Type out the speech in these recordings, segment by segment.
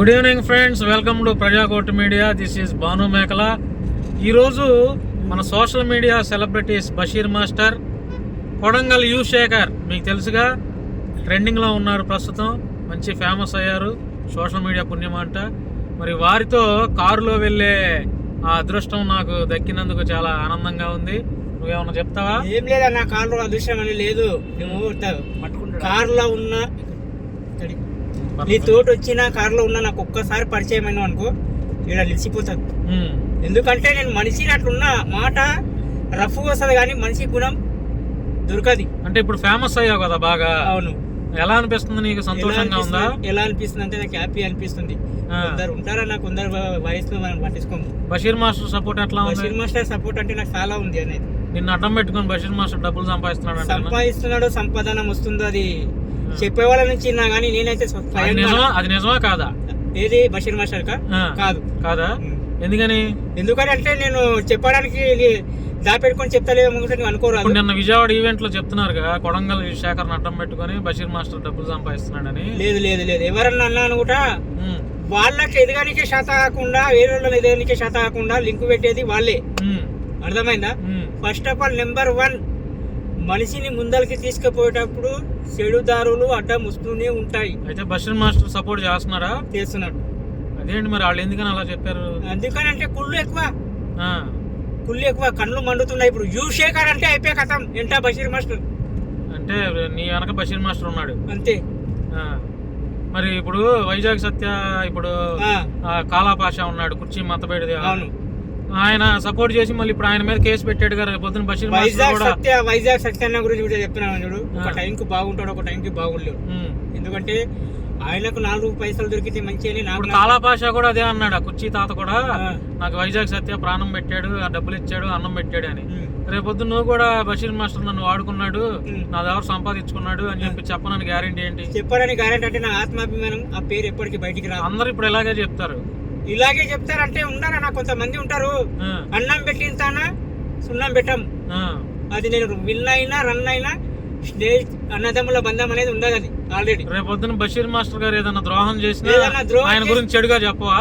Good evening friends welcome to Prajakot media this is Bhanu Mekala ఈరోజు మన social media celebrities Basheer master Kodangal U Shekhar మీకు తెలుసుగా ట్రెండింగ్లో ఉన్నారు ప్రస్తుతం. మంచి ఫేమస్ అయ్యారు. సోషల్ మీడియా పుణ్యం అంట. మరి వారితో కారులో వెళ్ళే ఆ అదృష్టం నాకు దక్కినందుకు చాలా ఆనందంగా ఉంది. నువ్వేమన్నా చెప్తావా? ఏం లేదన్న కారులో అదృష్టం అని లేదు. నువ్వు కారులో ఉన్న. నీ తోటి వచ్చిన కారులో ఉన్న నాకు ఒక్కసారి పరిచయం అయినా అనుకో ఇక్కడ నిలిచిపోతుంది ఎందుకంటే నేను మనిషిని అట్లున్నా మాట రఫ్ వస్తుంది కానీ మనిషి గుణం దొరకది. అంటే ఇప్పుడు ఫేమస్ అయ్యావు కదా బాగా. అవును. ఎలా అనిపిస్తుంది నీకు? సంతోషంగా ఉందా? ఎలా అనిపిస్తుంది అంటే నాకు హ్యాపీ అనిపిస్తుంది. కొందరు ఉంటారా నాకు కొందరు వయసులో మనం పట్టించుకోము. బషీర్ మాస్టర్ సపోర్ట్ ఉంది? బషీర్ మాస్టర్ సపోర్ట్ అంటే నాకు చాలా ఉంది అనేది. నిన్ను అడ్డం పెట్టుకొని బషీర్ మాస్టర్ డబ్బులు సంపాదిస్తున్నాడు సంపాదిస్తున్నాడు సంపాదన వస్తుందో అది చెప్పే వాళ్ళ నుంచి నా కానీ నేనైతే అది నిజమా? అది నిజమా కాదా? ఏది బషీర్ మాస్టర్ కాదు. కాదా. ఎందుకని? ఎందుకని అంటే నేను చెప్పడానికి దాపెట్టుకొని చెప్తలేమో అనుకోరాదు. నిన్న విజయవాడ ఈవెంట్లో చెప్తున్నారుగా కొడంగల్ శేఖర్ అడ్డం పెట్టుకొని బషీర్ మాస్టర్ డబ్బులు సంపాదిస్తున్నాడని. లేదు లేదు లేదు. ఎవరన్నా అన్నాను కూడా వాళ్ళకి ఎదగానికే శాత కాకుండా వేరే వాళ్ళని ఎదగానికే శాత కాకుండా లింక్ పెట్టేది వాళ్ళే. అర్థమైందా? First of all number one మనిషిని ముందరికి తీసుకుపోయేటప్పుడు చెడుదారులు అడ్డం వస్తూనే ఉంటాయి. అయితే బషీర్ మాస్టర్ సపోర్ట్ చేస్తున్నారా? చేస్తున్నాడు. అదేంటి మరి వాళ్ళు ఎందుకని అలా చెప్పారు? అందుకనంటే కుళ్ళు ఎక్కువ. కుళ్ళు ఎక్కువ కళ్ళు మండుతున్నాయి. ఇప్పుడు యూ శేఖర్ అంటే అయిపోయా కథం. ఎంటా బషీర్ మాస్టర్? అంటే నీ వెనక బషీర్ మాస్టర్ ఉన్నాడు. అంతే. మరి ఇప్పుడు వైజాగ్ సత్య ఇప్పుడు కాలాపాష ఉన్నాడు కుర్చీ మతబేడిది అవును. ఆయన సపోర్ట్ చేసి మళ్ళీ ఇప్పుడు ఆయన మీద కేసు పెట్టాడు కదా పొద్దున బషీర్ వైజాగ్ సత్య వైజాగ్ సత్యన్న గురించి కూడా చెప్తున్నాను చూడు ఒక. టైంకి బాగుంటాడు ఒక టైంకి బాగుండలేడు. ఎందుకంటే ఆయనకు నాలుగు పైసలు దొరికితే మంచి అని నాకు కాలాపాష కూడా అదే అన్నాడు ఆ కుర్చీ తాత కూడా. నాకు వైజాగ్ సత్య ప్రాణం పెట్టాడు ఆ డబ్బులు ఇచ్చాడు అన్నం పెట్టాడు అని ఉమ్. రేపు పొద్దున్న నువ్వు కూడా బషీర్ మాస్టర్ నన్ను వాడుకున్నాడు. నా దగ్గర సంపాదించుకున్నాడు అని చెప్పి చెప్పనని గ్యారెంటీ ఏంటి చెప్పారని గ్యారెంటీ అంటే నా ఆత్మాభిమానం ఆ పేరు ఎప్పటికీ బయటికి రాదు అందరు ఇప్పుడు ఇలాగే చెప్తారు ఇలాగే చెప్తారంటే ఉన్నారా నా కొంతమంది ఉంటారు. అన్నం పెట్టిన తానా సున్నం పెట్టం. అది నేను విన్ అయినా రన్ అయినా అన్నదమ్ముల బంధం అనేది ఉండదు అది ఆల్రెడీ. రేపు పొద్దున బషీర్ మాస్టర్ గారు ఏదైనా ద్రోహం చేసినా ఆయన గురించి చెడుగా చెప్పవా?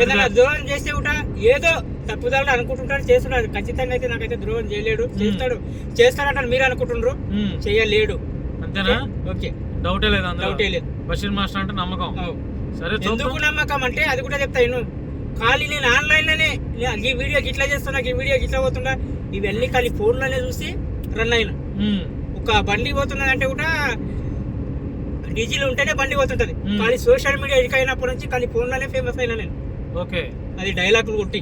ఏదైనా ద్రోహం చేస్తే కూడా ఏదో తప్పుదారులు అనుకుంటుంటాడు చేస్తున్నాడు. ఖచ్చితంగా అయితే నాకైతే ద్రోహం చేయలేడు. చేస్తాడు. చేస్తాడంటారు మీరు అనుకుంటుండ్రు? ఉమ్, చేయలేడు. అంతేనా? ఓకే. డౌటే లేదు డౌటే లేదు. బషీర్ మాస్టర్ అంటే నమ్మకం. సరే ఎందుకు నమ్మకం అంటే అది కూడా చెప్తా నేను ఖాళీ నేను ఆన్లైన్లోనే నే- ఈ వీడియో ఇట్లా చేస్తున్నా ఈ వీడియో ఇట్లా పోతున్నా ఇవన్నీ ఖాళీ ఫోన్లోనే చూసి రన్ అయినా. ఒక బండి పోతున్నదంటే కూడా డీజిల్ ఉంటేనే బండి పోతుంటది. కానీ సోషల్ మీడియా ఎదికైనప్పటి నుంచి కానీ ఫోన్లోనే ఫేమస్ అయినా నేను. ఓకే. అది డైలాగులు కొట్టి.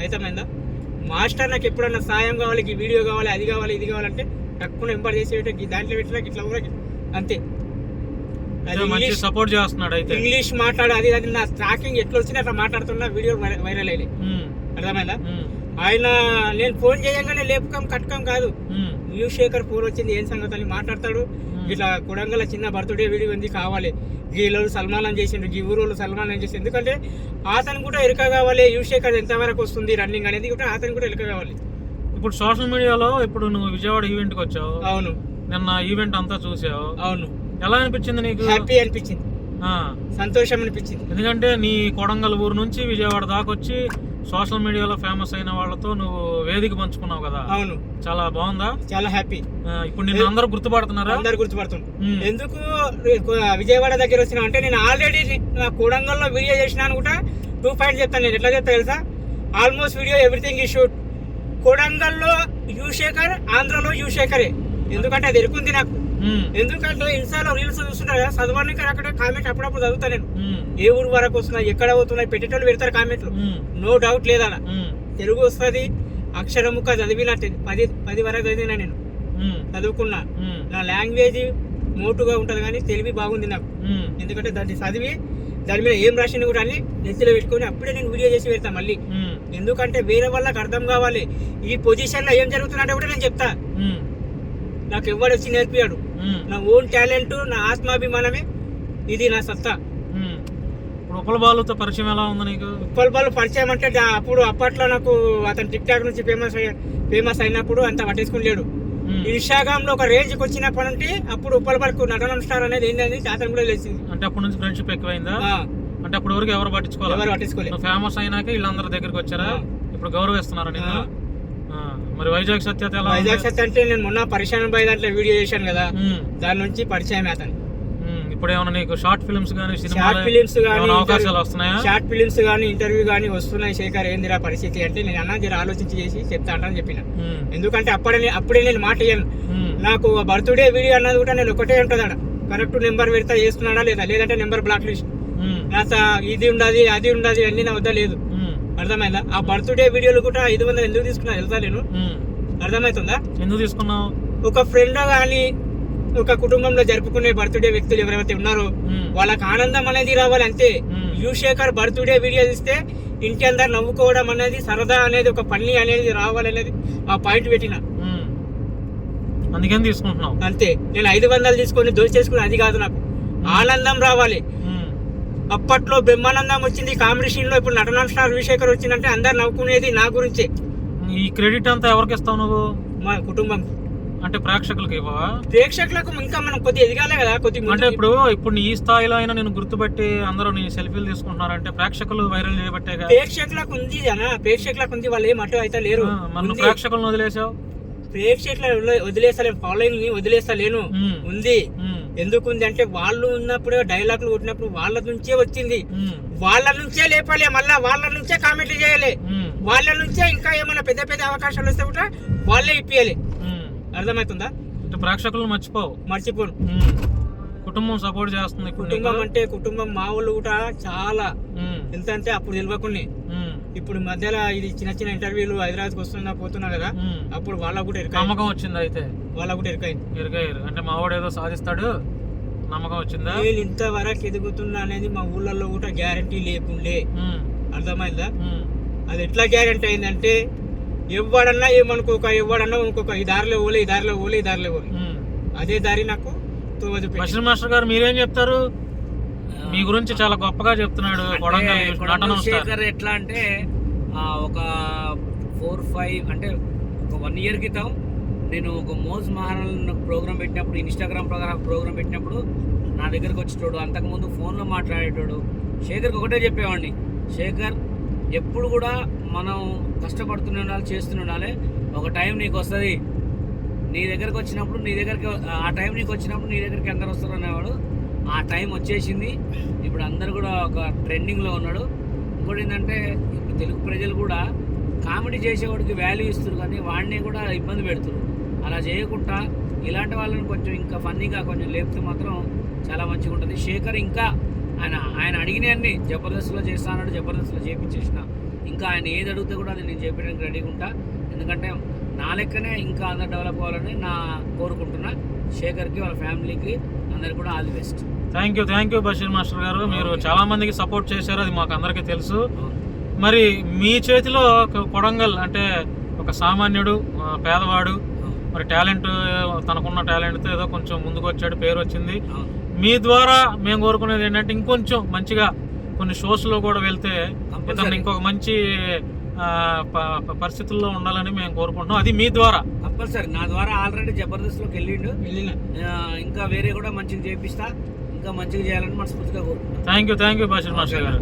అయితమైందా మాస్టర్ నాకు ఎప్పుడన్నా సాయం కావాలి ఈ వీడియో కావాలి అది కావాలి ఇది కావాలంటే తక్కువ ఎంపర్ చేసేట దాంట్లో పెట్టినా ఇట్లా కూడా అంతే. మంచి ఇంగ్లీష్ సపోర్ట్ చేస్తున్నాడు అయితే. ఇంగ్లీష్ మాట్లాడు అది అది నా ట్రాకింగ్ ఎట్లా వచ్చినా అట్లా మాట్లాడుతున్నా వీడియో వైరల్ అయ్యి అర్థమైందా? ఆయన నేను ఫోన్ చేయగానే లేపకం కట్టకం కాదు. ఉమ్, న్యూ శేఖర్ ఫోన్ వచ్చింది ఏం సంగతి అని మాట్లాడతాడు. ఇట్లా కొడంగల్ చిన్న బర్త్డే వీడియో ఉంది కావాలి. గీలో సల్మాన్ చేసిండు గీ ఊరోళ్ళు సల్మాన్ చేసి ఎందుకంటే అతను కూడా ఎరుక కావాలి యూ శేఖర్ ఎంతవరకు వస్తుంది రన్నింగ్ అనేది కూడా అతను కూడా ఎరుక కావాలి. ఇప్పుడు సోషల్ మీడియాలో ఇప్పుడు నువ్వు విజయవాడ ఈవెంట్కి వచ్చావు. అవును. నిన్న ఈవెంట్ అంతా చూసావు. అవును. ఎలా అనిపించింది నీకు? హ్యాపీ అనిపించింది. సంతోషం అనిపించింది. ఎందుకంటే నీ కొడంగల్ ఊరు నుంచి విజయవాడ దాకా వచ్చి సోషల్ మీడియాలో ఫేమస్ అయిన వాళ్ళతో నువ్వు వేదిక పంచుకున్నావు కదా. అవును. చాలా బాగుందా? చాలా హ్యాపీ ఇప్పుడు నిన్ను అందరూ గుర్తుపడుతున్నారా? అందరు గుర్తుపడుతుంది ఉమ్, ఎందుకు విజయవాడ దగ్గర వచ్చిన అంటే నేను ఆల్రెడీ నా కూడంగల్లో వీడియో చేసినాను కూడా టూ పాయింట్ చెప్తాను నేను. ఎట్లా చెప్తా తెలుసా? ఆల్మోస్ట్ వీడియో ఎవ్రీథింగ్ ఈ షూట్ కూడంగల్లో యూశేఖర్ ఆంధ్రలో యూశేఖరే. ఎందుకంటే అది ఎరుకుంది నాకు. ఎందుకంటే ఇన్స్టాలో రీల్స్ చూస్తుంటా కదా చదవడానికి అక్కడ కామెంట్ అప్పుడప్పుడు చదువుతా నేను. ఏ ఊరు వరకు వస్తున్నాయి ఎక్కడ పోతున్నాయి పెట్టేటోళ్ళు పెడతారు కామెంట్లు. నో డౌట్ ఉమ్, తెలుగు వస్తుంది అక్షరముక్క చదివినట్టు పది పది వరకు చదివినా నేను. చదువుకున్నా. నా లాంగ్వేజ్ మోటుగా ఉంటుంది కానీ తెలివి బాగుంది నాకు. ఎందుకంటే దాన్ని చదివి దాని మీద ఏం రాసింది కూడా అని నెత్తిలో పెట్టుకొని అప్పుడే నేను వీడియో చేసి పెడతా మళ్ళీ. ఎందుకంటే వేరే వాళ్ళకి అర్థం కావాలి. ఈ పొజిషన్లో ఏం జరుగుతుందంటే కూడా నేను చెప్తా. నాకు ఎవడు వచ్చి నేర్పియాడు నా ఓన్ టాలెంట్ నా ఆత్మాభిమానమే. ఇది నా సత్తా. ఉప్పల బాలుతో పరిచయం ఎలా ఉంది నీకు? ఉప్పల్ బాలు పరిచయం అంటే అప్పుడు అప్పట్లో నాకు అతను టిక్ టాక్ నుంచి ఫేమస్ ఫేమస్ అయినప్పుడు అంత పట్టేసుకుని లేడు. ఇన్స్టాగ్రామ్లో ఒక రేంజ్కి వచ్చినప్పటి నుండి అప్పుడు ఉప్పల్ బాలకు నటన స్టార్ అనేది ఏంటని అతను కూడా తెలిసింది. అంటే అప్పటి నుంచి ఫ్రెండ్షిప్ ఎక్కువైందా? అంటే అప్పుడు వరకు ఎవరు పట్టించుకోవాలి ఎవరు పట్టించుకోలేదు. ఫేమస్ అయినాక వీళ్ళందరి దగ్గరికి వచ్చారా. ఇప్పుడు గౌరవిస్తున్నారు. ఆ. మరి వైజాగ్ ఉంది? వైజాగ్ సత్ అంటే నేను మొన్న పరిశాన్ బాయ్ దాంట్లో వీడియో చేశాను కదా దాని నుంచి పరిచయం అతను. ఇప్పుడు ఏమైనా నీకు షార్ట్ ఫిల్మ్స్ కానీ షార్ట్ ఫిలిమ్స్ కానీ అవకాశాలు వస్తున్నాయా? షార్ట్ ఫిలిమ్స్ కానీ ఇంటర్వ్యూ కానీ వస్తున్నాయి శేఖర్ ఏందిరా పరిస్థితి అంటే నేను అన్న జర ఆలోచించి చేసి చెప్తా అంటని చెప్పిన. ఎందుకంటే అప్పుడే అప్పుడే నేను మాట నాకు బర్త్డే వీడియో అన్నది కూడా నేను ఒకటే ఉంటుందట. కరెక్ట్ నెంబర్ పెడతా చేస్తున్నాడా లేదా? లేదంటే నెంబర్ బ్లాక్ లిస్ట్. నాత ఇది ఉండదు అది ఉండదు అన్ని నా వద్ద లేదు. అర్థమైందా? ఆ బర్త్డే వీడియోలు కూడా ఐదు వందలు ఎందుకు తీసుకున్నా తెలుసా నేను. అర్థమవుతుందా ఎందుకు తీసుకున్నావు? ఒక ఫ్రెండ్ కానీ ఒక కుటుంబంలో జరుపుకునే బర్త్డే వ్యక్తులు ఎవరైతే ఉన్నారో వాళ్ళకి ఆనందం అనేది రావాలి అంతే. Um, U Shekhar birthday video ఇస్తే ఇంటి అందరు నవ్వుకోవడం అనేది సరదా అనేది ఒక పని అనేది రావాలనేది ఆ పాయింట్ పెట్టిన. అందుకని తీసుకుంటున్నావు. అంతే. నేను ఐదు వందలు తీసుకొని దోష చేసుకుని అది కాదు నాకు. ఆనందం రావాలి. అప్పట్లో బ్రహ్మానందం వచ్చింది కామెడీ సీన్లో ఇప్పుడు నటనా స్టార్ విశేఖర్ వచ్చిందంటే అందరు నవ్వుకునేది నా గురించే. ఈ క్రెడిట్ అంతా ఎవరికి ఇస్తావు నువ్వు? మా కుటుంబం. అంటే ప్రేక్షకులకి ఇవ్వవా? ప్రేక్షకులకు ఇంకా మనం కొద్దిగా ఎదగాలి కదా కొద్ది అంటే ఇప్పుడు ఇప్పుడు నీ ఈ స్థాయిలో అయినా నేను గుర్తుపట్టి అందరూ నీ సెల్ఫీలు తీసుకుంటున్నారంటే ప్రేక్షకులు వైరల్ చేయబట్టేగా ప్రేక్షకులకు ఉంది అన్న ప్రేక్షకులకు ఉంది వాళ్ళు ఏం అటు అయితే లేరు. ఉంది. ప్రేక్షకులను వదిలేసావు? ప్రేక్షకులను వదిలే- వదిలేస్తలేను ఫాలోయింగ్ని వదిలేస్తలేను ఉమ్, ఉంది. ఉమ్, ఎందుకు ఉంది అంటే వాళ్ళు ఉన్నప్పుడు డైలాగులు కొట్టినప్పుడు వాళ్ళ నుంచే వచ్చింది. వాళ్ళ నుంచే లేపాలి మళ్ళా వాళ్ళ నుంచే కామెంట్లు చేయాలి. వాళ్ళ నుంచే ఇంకా ఏమైనా పెద్ద పెద్ద అవకాశాలు వస్తే కూడా వాళ్ళే ఇప్పియాలి. అర్థమవుతుందా? అంటే ప్రేక్షకులను మర్చిపోవు. మర్చిపోను. కుటుంబం సపోర్ట్ చేస్తుంది. కుటుంబం అంటే కుటుంబం మా వాళ్ళు కూడా చాలా. ఎంత అంటే అప్పుడు తెలియకుండా. ఇప్పుడు మధ్యలో ఇది చిన్న చిన్న ఇంటర్వ్యూలు హైదరాబాద్కి వస్తున్నా పోతున్నా కదా. అప్పుడు వాళ్ళకు కూడా ఎరకాయి నమ్మకం వచ్చింది అయితే? వాళ్ళకు కూడా ఎరకాయింది ఎరగారు అంటే మా వాడు ఏదో సాధిస్తాడు నమ్మకం వచ్చిందా? నేను ఇంతవరకు ఎదుగుతున్నా అనేది మా ఊళ్ళల్లో కూడా గ్యారంటీ లేకుండే. అర్థమైందా? అది ఎట్లా గ్యారంటీ అయిందంటే ఎవడన్నా ఏమనుకోక ఎవడన్నా ఇంకొక ఈ దారిలో పోలే ఈ దారిలో పోలే ఈ దారిలో పోలే. అదే దారి నాకు బషీర్ మాస్టర్ గారు మీరేం చెప్తారు? మీ గురించి చాలా గొప్పగా చెప్తున్నాడు కొడంగల్ శేఖర్ ఎట్లా అంటే ఒక ఫోర్ ఫైవ్ అంటే ఒక వన్ ఇయర్ క్రితం నేను ఒక మోజ్ మహారాల్ ప్రోగ్రామ్ పెట్టినప్పుడు ఇన్స్టాగ్రామ్ ప్రోగ్రామ్ ప్రోగ్రామ్ పెట్టినప్పుడు నా దగ్గరకు వచ్చేటోడు అంతకుముందు ఫోన్లో మాట్లాడేటోడు. శేఖర్కి ఒకటే చెప్పేవాడిని శేఖర్ ఎప్పుడు కూడా మనం కష్టపడుతూనే ఉండాలి చేస్తూనే ఉండాలి. ఒక టైం నీకు వస్తుంది. నీ దగ్గరకు వచ్చినప్పుడు నీ దగ్గరికి ఆ టైం నీకు వచ్చినప్పుడు నీ దగ్గరికి అందరు వస్తారు అనేవాడు. ఆ టైం వచ్చేసింది. ఇప్పుడు అందరు కూడా ఒక ట్రెండింగ్లో ఉన్నాడు. ఇంకోటి ఏంటంటే ఇప్పుడు తెలుగు ప్రజలు కూడా కామెడీ చేసేవాడికి వాల్యూ ఇస్తారు కానీ వాడిని కూడా ఇబ్బంది పెడుతున్నారు అలా చేయకుండా ఇలాంటి వాళ్ళని కొంచెం ఇంకా ఫన్నీగా కొంచెం లేపితే మాత్రం చాలా మంచిగా ఉంటుంది. శేఖర్ ఇంకా ఆయన ఆయన అడిగినవన్నీ జబర్దస్త్లో చేస్తానన్నాడు జబర్దస్త్లో చేపించేసిన. ఇంకా ఆయన ఏది అడిగితే కూడా అది నేను చేపించడానికి రెడీగా ఉంటా. ఎందుకంటే నా లెక్కనే ఇంకా అందరు డెవలప్ అవ్వాలని నా కోరుకుంటున్నా. శేఖర్కి వాళ్ళ ఫ్యామిలీకి అందరికి కూడా all the best thank you thank you Basheer master గారు. మీరు. చాలా మందికి సపోర్ట్ చేశారు అది మాకు అందరికీ తెలుసు. మరి మీ చేతిలో కొడంగల్ అంటే ఒక సామాన్యుడు పేదవాడు మరి టాలెంట్ తనకున్న టాలెంట్తో ఏదో కొంచెం ముందుకు వచ్చాడు పేరు వచ్చింది మీ ద్వారా మేము కోరుకునేది ఏంటంటే ఇంకొంచెం మంచిగా కొన్ని షోస్లో కూడా వెళ్తే ఇతను ఇంకొక మంచి పరిస్థితుల్లో ఉండాలని మేము కోరుకుంటున్నాం. అది మీ ద్వారా. కంపల్సరీ నా ద్వారా ఆల్రెడీ జబర్దస్త్లోకి వెళ్ళిండు. ఇంకా వేరే కూడా మంచిగా చేపిస్తా. ఇంకా మంచిగా చేయాలని మనస్ఫూర్తిగా కోరుకుంటున్నాను thank you thank you Basheer master గారు.